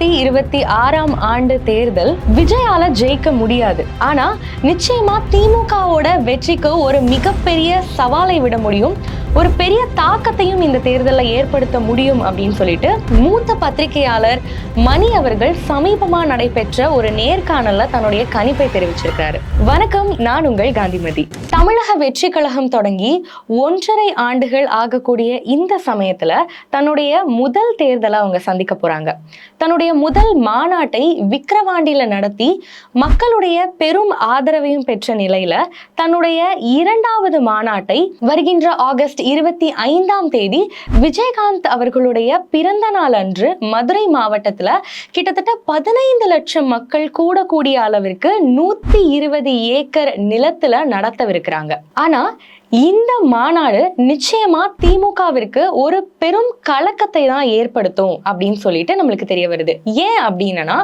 ரெண்டாயிரத்தி இருபத்தி ஆறாம் ஆண்டு தேர்தல் விஜயால ஜெயிக்க முடியாது. ஆனா நிச்சயமா திமுகவோட வெற்றிக்கு ஒரு மிகப்பெரிய சவாலை விட முடியும். ஒரு பெரிய தாக்கத்தையும் இந்த தேர்தலில் ஏற்படுத்த முடியும் அப்படின்னு சொல்லிட்டு மூத்த பத்திரிகையாளர் மணி அவர்கள் சமீபமா நடைபெற்ற ஒரு நேர்காணல தன்னுடைய கணிப்பை தெரிவிச்சிருக்காரு வணக்கம் நான் உங்கள் காந்திமதி. தமிழக வெற்றி கழகம் தொடங்கி ஒன்றரை ஆண்டுகள் ஆகக்கூடிய இந்த சமயத்துல தன்னுடைய முதல் தேர்தலை அவங்க சந்திக்க போறாங்க. தன்னுடைய முதல் மாநாட்டை விக்கிரவாண்டியில நடத்தி மக்களுடைய பெரும் ஆதரவையும் பெற்ற நிலையில தன்னுடைய இரண்டாவது மாநாட்டை வருகின்ற ஆகஸ்ட் இருபத்தி ஐந்தாம் தேதி விஜயகாந்த் அவர்களுடைய பிறந்த நாள் அன்று மதுரை மாவட்டத்துல கிட்டத்தட்ட பதினைந்து லட்சம் மக்கள் கூடக்கூடிய அளவிற்கு நூத்தி இருபது ஏக்கர் நிலத்துல நடத்தவிருக்கிறாங்க. ஆனா இந்த மாநாடு நிச்சயமா திமுகவிற்கு ஒரு பெரும் கலக்கத்தை தான் ஏற்படுத்தும் அப்படின்னு சொல்லிட்டு நம்மளுக்கு தெரிய வருது. ஏன் அப்படின்னா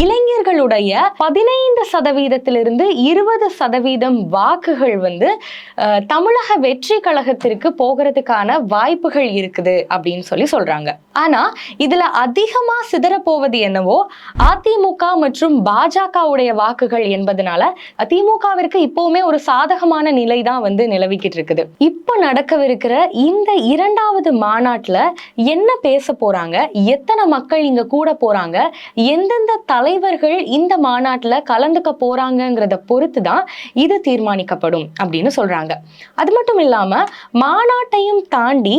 இளைஞர்களுடைய பதினைந்து சதவீதத்திலிருந்து இருபது சதவீதம் வாக்குகள் வந்து தமிழக வெற்றி கழகத்திற்கு போகிறதுக்கான வாய்ப்புகள் இருக்குது அப்படின்னு சொல்லி சொல்றாங்க. ஆனா இதுல அதிகமா சிதறப்போவது என்னவோ அதிமுக மற்றும் பாஜகவுடைய வாக்குகள் என்பதனால திமுகவிற்கு இப்பவுமே ஒரு சாதகமான நிலை தான் வந்து நிலவிக்கிட்டு இருக்குது இப்போ நடக்கவிருக்கிற இந்த இரண்டாவது மாநாட்டில் என்ன பேச போறாங்க? எத்தனை மக்கள் இங்க கூட போறாங்க? எந்தெந்த தலைவர்கள் இந்த மாநாட்டுல கலந்துக்க போறாங்கிறத பொறுத்து தான் இது தீர்மானிக்கப்படும் அப்படின்னு சொல்றாங்க. அது மட்டும் இல்லாம மாநாட்டையும் தாண்டி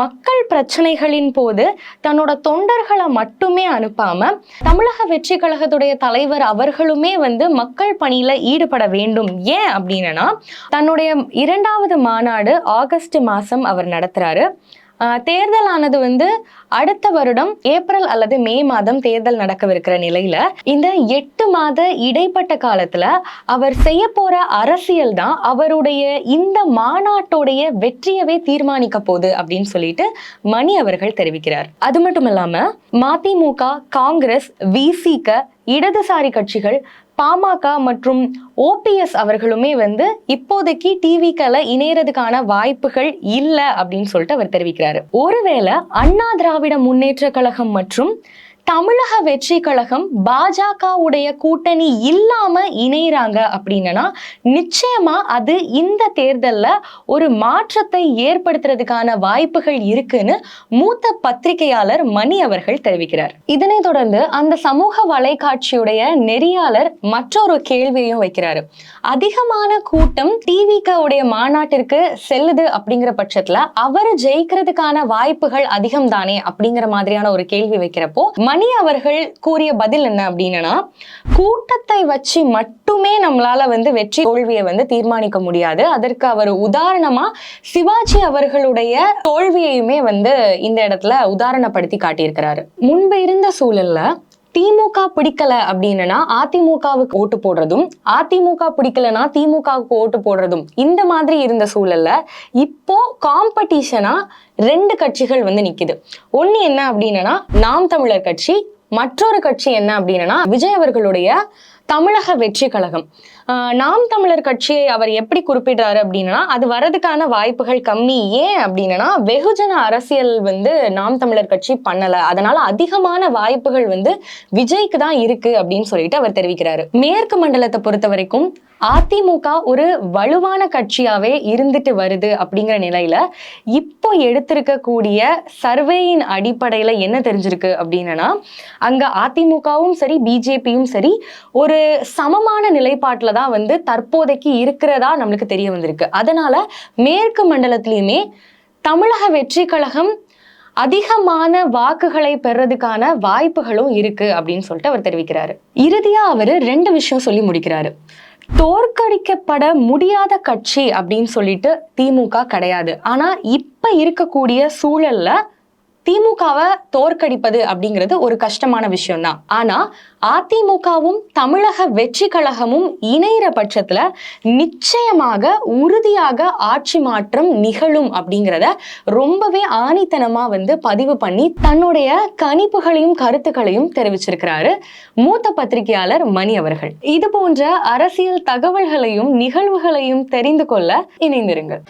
மக்கள் பிரச்சனைகளின் போது தன்னோட தொண்டர்களை மட்டுமே அனுப்பாம தமிழக வெற்றி கழகத்துடைய தலைவர் அவர்களுமே வந்து மக்கள் பணியில ஈடுபட வேண்டும். ஏன் அப்படின்னா தன்னுடைய இரண்டாவது ரெண்டாவது மாநாடு ஆகஸ்ட் மாதம் அவர் நடத்துகிறாரு ஆஹ் தேர்தலானது வந்து அடுத்த வருடம் ஏப்ரல் அல்லது மே மாதம் தேர்தல் நடக்கவிருக்கிற நிலையில இந்த எட்டு மாத இடைப்பட்ட காலத்துல அவர் செய்ய போற அரசியல் தான் அவருடைய இந்த மாநாட்டோடைய வெற்றியவே தீர்மானிக்க போகுது அப்படின்னு சொல்லிட்டு மணி அவர்கள் தெரிவிக்கிறார். அது மட்டும் இல்லாம மதிமுக காங்கிரஸ் விசிக இடதுசாரி கட்சிகள் பாமக மற்றும் ஓபிஎஸ் அவர்களுமே வந்து இப்போதைக்கு டிவிக்களை இணையறதுக்கான வாய்ப்புகள் இல்லை அப்படின்னு சொல்லிட்டு அவர் தெரிவிக்கிறாரு. ஒருவேளை அண்ணா திராவிட முன்னேற்ற கழகம் மற்றும் தமிழக வெற்றி கழகம் பாஜகவுடைய கூட்டணி இல்லாம இணையிறாங்க அப்படின்னா நிச்சயமா அது இந்த தேர்தல்ல ஒரு மாற்றத்தை ஏற்படுத்துறதுக்கான வாய்ப்புகள் இருக்குன்னு மூத்த பத்திரிகையாளர் மணி அவர்கள் தெரிவிக்கிறார். இதனைத் தொடர்ந்து அந்த சமூக வலைக்காட்சியுடைய நெறியாளர் மற்றொரு கேள்வியையும் வைக்கிறாரு. அதிகமான கூட்டம் டிவிக உடைய மாநாட்டிற்கு செல்லுது அப்படிங்கிற பட்சத்துல அவர் ஜெயிக்கிறதுக்கான வாய்ப்புகள் அதிகம் தானே அப்படிங்கிற மாதிரியான ஒரு கேள்வி வைக்கிறப்போ மணி அவர்கள் கூறிய பதில் என்ன அப்படின்னா கூட்டத்தை வச்சு மட்டுமே நம்மளால வந்து வெற்றி தோல்வியை வந்து தீர்மானிக்க முடியாது. அதற்கு அவர் உதாரணமா சிவாஜி அவர்களுடைய தோல்வியையுமே வந்து இந்த இடத்துல உதாரணப்படுத்தி காட்டியிருக்கிறாரு. முன்பு இருந்த சூழல்ல திமுக பிடிக்கல அப்படின்னா அதிமுகவுக்கு ஓட்டு போடுறதும் அதிமுக பிடிக்கலனா திமுகவுக்கு ஓட்டு போடுறதும் இந்த மாதிரி இருந்த சூழல்ல இப்போ காம்படிஷனா ரெண்டு கட்சிகள் வந்து நிக்குது. ஒன்னு என்ன அப்படின்னா நாம் தமிழர் கட்சி மற்றொரு கட்சி என்ன அப்படின்னா விஜய் அவர்களுடைய தமிழக வெற்றி கழகம். நாம் தமிழர் கட்சியை அவர் எப்படி குறிப்பிடுறாரு அப்படின்னா அது வரதுக்கான வாய்ப்புகள் கம்மி. ஏன் அப்படின்னா வெகுஜன அரசியல் வந்து நாம் தமிழர் கட்சி பண்ணல. அதனால அதிகமான வாய்ப்புகள் வந்து விஜய்க்கு தான் இருக்கு அப்படின்னு சொல்லிட்டு அவர் தெரிவிக்கிறாரு. மேற்கு மண்டலத்தை பொறுத்த வரைக்கும் அதிமுக ஒரு வலுவான கட்சியாவே இருந்துட்டு வருது அப்படிங்கிற நிலையில இப்போ எடுத்திருக்கக்கூடிய சர்வேயின் அடிப்படையில என்ன தெரிஞ்சிருக்கு அப்படின்னா அங்க அதிமுகவும் சரி பிஜேபியும் சரி ஒரு சமமான நிலைப்பாட்டில் தான் வந்து தற்போதைக்கு இருக்கிறதா நம்மளுக்கு தெரிய வந்திருக்கு. அதனால மேற்கு மண்டலத்திலையுமே தமிழக வெற்றி கழகம் அதிகமான வாக்குகளை பெறதுக்கான வாய்ப்புகளும் இருக்கு அப்படின்னு சொல்லிட்டு அவர் தெரிவிக்கிறாரு. இறுதியா அவர் ரெண்டு விஷயம் சொல்லி முடிக்கிறாரு. தோற்கடிக்கப்பட முடியாத கட்சி அப்படின்னு சொல்லிட்டு திமுக கிடையாது. ஆனா இப்ப இருக்கக்கூடிய சூழல்ல திமுகவை தோற்கடிப்பது அப்படிங்கிறது ஒரு கஷ்டமான விஷயம்தான். ஆனா அதிமுகவும் தமிழக வெற்றி கழகமும் இணையிற பட்சத்துல நிச்சயமாக உறுதியாக ஆட்சி மாற்றம் நிகழும் அப்படிங்கிறத ரொம்பவே ஆணித்தனமா வந்து பதிவு பண்ணி தன்னுடைய கணிப்புகளையும் கருத்துக்களையும் தெரிவிச்சிருக்கிறாரு மூத்த பத்திரிகையாளர் மணி அவர்கள். இது போன்ற அரசியல் தகவல்களையும் நிகழ்வுகளையும் தெரிந்து கொள்ள இணைந்திருங்கள்.